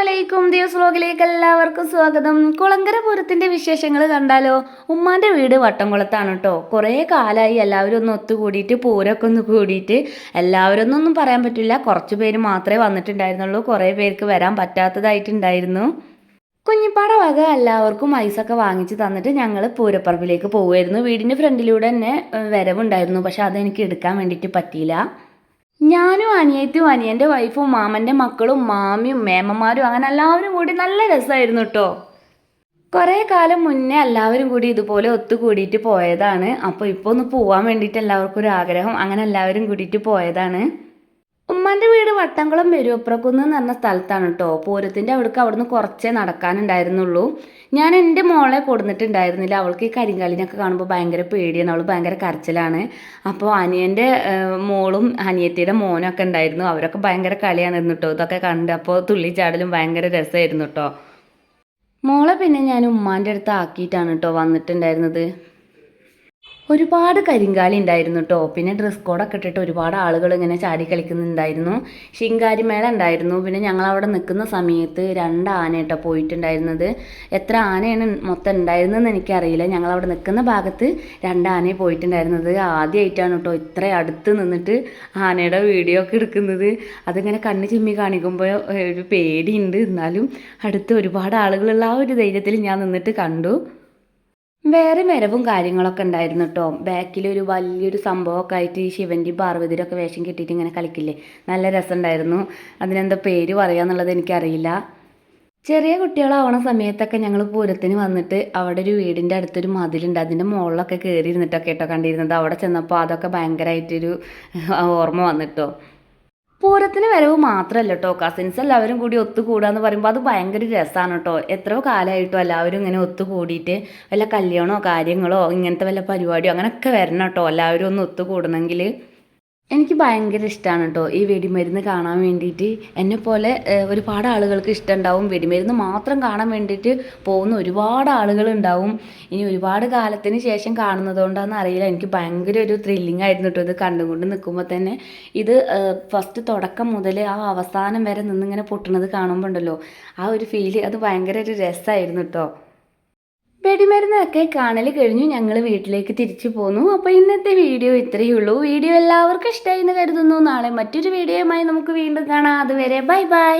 അലൈക്കും ദിവസ് വ്ലോഗിലേക്ക് എല്ലാവർക്കും സ്വാഗതം. കുളങ്കര വിശേഷങ്ങൾ കണ്ടാലോ? ഉമ്മാന്റെ വീട് വട്ടംകുളത്താണ് കേട്ടോ കുറേ കാലമായി എല്ലാവരും ഒന്ന് ഒത്തുകൂടിയിട്ട് പൂരമൊക്കെ ഒന്ന് കൂടിയിട്ട് എല്ലാവരും ഒന്നും പറയാൻ പറ്റില്ല. കുറച്ച് പേര് മാത്രമേ വന്നിട്ടുണ്ടായിരുന്നുള്ളൂ. കുറേ പേർക്ക് വരാൻ പറ്റാത്തതായിട്ടുണ്ടായിരുന്നു. കുഞ്ഞിപ്പാട വക എല്ലാവർക്കും ഐസൊക്കെ വാങ്ങിച്ച് തന്നിട്ട് ഞങ്ങൾ പൂരപ്പറമ്പിലേക്ക് പോവുമായിരുന്നു. വീടിന്റെ ഫ്രണ്ടിലൂടെ തന്നെ വരവുണ്ടായിരുന്നു. പക്ഷെ അതെനിക്ക് എടുക്കാൻ വേണ്ടിയിട്ട് പറ്റിയില്ല. ഞാനും അനിയത്തും അനിയന്റെ വൈഫും മാമന്റെ മക്കളും മാമിയും മേമ്മമാരും അങ്ങനെ എല്ലാവരും കൂടി നല്ല രസമായിരുന്നു കേട്ടോ കുറേ കാലം മുന്നേ എല്ലാവരും കൂടി ഇതുപോലെ ഒത്തുകൂടിയിട്ട് പോയതാണ്. അപ്പോൾ ഇപ്പോൾ ഒന്ന് പോവാൻ വേണ്ടിയിട്ട് എല്ലാവർക്കും ഒരു ആഗ്രഹം. അങ്ങനെ എല്ലാവരും കൂടിയിട്ട് പോയതാണ്. ഉമ്മാന്റെ വീട് വട്ടംകുളം മെരുവപ്പുറക്കുന്ന് എന്ന് പറഞ്ഞ സ്ഥലത്താണ് കേട്ടോ പൂരത്തിന്റെ അവിടേക്ക് അവിടുന്ന് കുറച്ചേ നടക്കാനുണ്ടായിരുന്നുള്ളൂ. ഞാൻ എന്റെ മോളെ കൊടുന്നിട്ടുണ്ടായിരുന്നില്ല. അവൾക്ക് ഈ കരിങ്കാലിനൊക്കെ കാണുമ്പോൾ ഭയങ്കര പേടിയാണ്. അവൾ ഭയങ്കര കരച്ചിലാണ്. അപ്പോൾ അനിയന്റെ മോളും അനിയത്തിയുടെ മോനും ഒക്കെ ഉണ്ടായിരുന്നു. അവരൊക്കെ ഭയങ്കര കളിയാണിരുന്നു കേട്ടോ ഇതൊക്കെ കണ്ട് അപ്പോൾ തുള്ളിച്ചാടലും ഭയങ്കര രസമായിരുന്നു കേട്ടോ മോളെ പിന്നെ ഞാൻ ഉമ്മാന്റെ അടുത്ത് ആക്കിയിട്ടാണ് കേട്ടോ വന്നിട്ടുണ്ടായിരുന്നത്. ഒരുപാട് കരിങ്കാലി ഉണ്ടായിരുന്നു കേട്ടോ പിന്നെ ഡ്രസ് കോഡൊക്കെ ഇട്ടിട്ട് ഒരുപാട് ആളുകൾ ഇങ്ങനെ ചാടി കളിക്കുന്നുണ്ടായിരുന്നു. ശിങ്കാരിമേള ഉണ്ടായിരുന്നു. പിന്നെ ഞങ്ങൾ അവിടെ നിൽക്കുന്ന സമയത്ത് രണ്ട് ആന കേട്ടോ പോയിട്ടുണ്ടായിരുന്നത്. എത്ര ആനയാണ് മൊത്തം ഉണ്ടായിരുന്നതെന്ന് എനിക്കറിയില്ല. ഞങ്ങൾ അവിടെ നിൽക്കുന്ന ഭാഗത്ത് രണ്ട് ആനയെ പോയിട്ടുണ്ടായിരുന്നത്. ആദ്യമായിട്ടാണ് കേട്ടോ ഇത്ര അടുത്ത് നിന്നിട്ട് ആനയുടെ വീഡിയോ ഒക്കെ എടുക്കുന്നത്. അതിങ്ങനെ കണ്ണ് ചിമ്മി കാണിക്കുമ്പോൾ ഒരു പേടിയുണ്ട്. എന്നാലും അടുത്ത് ഒരുപാട് ആളുകളുള്ള ആ ഒരു ധൈര്യത്തിൽ ഞാൻ നിന്നിട്ട് കണ്ടു. വേറെ വരവും കാര്യങ്ങളൊക്കെ ഉണ്ടായിരുന്നു കേട്ടോ ബാക്കിൽ ഒരു വലിയൊരു സംഭവമൊക്കെ ആയിട്ട് ഈ ശിവന്റെയും പാർവതിയുടെ ഒക്കെ വേഷം കെട്ടിയിട്ട് ഇങ്ങനെ കളിക്കില്ലേ? നല്ല രസമുണ്ടായിരുന്നു. അതിനെന്താ പേര് പറയാന്നുള്ളത് എനിക്കറിയില്ല. ചെറിയ കുട്ടികളാവണ സമയത്തൊക്കെ ഞങ്ങൾ പൂരത്തിന് വന്നിട്ട് അവിടെ ഒരു വീടിന്റെ അടുത്തൊരു മതിലുണ്ട്. അതിന്റെ മുകളിലൊക്കെ കയറി ഇരുന്നിട്ടൊക്കെ കേട്ടോ കണ്ടിരുന്നത്. അവിടെ ചെന്നപ്പോൾ അതൊക്കെ ഭയങ്കരമായിട്ടൊരു ഓർമ്മ വന്നിട്ടോ. പൂരത്തിന് വരവ് മാത്രമല്ല കേട്ടോ കസിൻസ് എല്ലാവരും കൂടി ഒത്തുകൂടാന്ന് പറയുമ്പോൾ അത് ഭയങ്കര രസമാണ് കേട്ടോ എത്രയോ കാലമായിട്ടോ എല്ലാവരും ഇങ്ങനെ ഒത്തുകൂടിയിട്ട് വല്ല കല്യാണമോ കാര്യങ്ങളോ ഇങ്ങനത്തെ വല്ല പരിപാടിയോ അങ്ങനെയൊക്കെ വരണം കേട്ടോ എല്ലാവരും ഒന്ന് ഒത്തുകൂടണമെങ്കിൽ എനിക്ക് ഭയങ്കര ഇഷ്ടമാണ് കേട്ടോ ഈ വെടിമരുന്ന് കാണാൻ വേണ്ടിയിട്ട്. എന്നെ പോലെ ഒരുപാട് ആളുകൾക്ക് ഇഷ്ടമുണ്ടാവും വെടിമരുന്ന് മാത്രം കാണാൻ വേണ്ടിയിട്ട് പോകുന്ന ഒരുപാട് ആളുകൾ ഉണ്ടാവും ഇനി ഒരുപാട് കാലത്തിന് ശേഷം കാണുന്നതുകൊണ്ടാണെന്ന് അറിയില്ല. എനിക്ക് ഭയങ്കര ഒരു ത്രില്ലിംഗ് ആയിരുന്നു കേട്ടോ ഇത് കണ്ടുകൊണ്ട് നിൽക്കുമ്പോൾ തന്നെ. ഇത് ഫസ്റ്റ് തുടക്കം മുതൽ ആ അവസാനം വരെ നിന്നിങ്ങനെ പൊട്ടുന്നത് കാണുമ്പോൾ ഉണ്ടല്ലോ. ആ ഒരു ഫീൽ അത് ഭയങ്കര ഒരു രസമായിരുന്നു കേട്ടോ വെടിമരുന്നൊക്കെ കാണൽ കഴിഞ്ഞു. ഞങ്ങൾ വീട്ടിലേക്ക് തിരിച്ചു പോന്നു. അപ്പോൾ ഇന്നത്തെ വീഡിയോ ഇത്രയേ ഉള്ളൂ. വീഡിയോ എല്ലാവർക്കും ഇഷ്ടമായി എന്ന് കരുതുന്നു. നാളെ മറ്റൊരു വീഡിയോയുമായി നമുക്ക് വീണ്ടും കാണാം. അതുവരെ ബൈ ബൈ.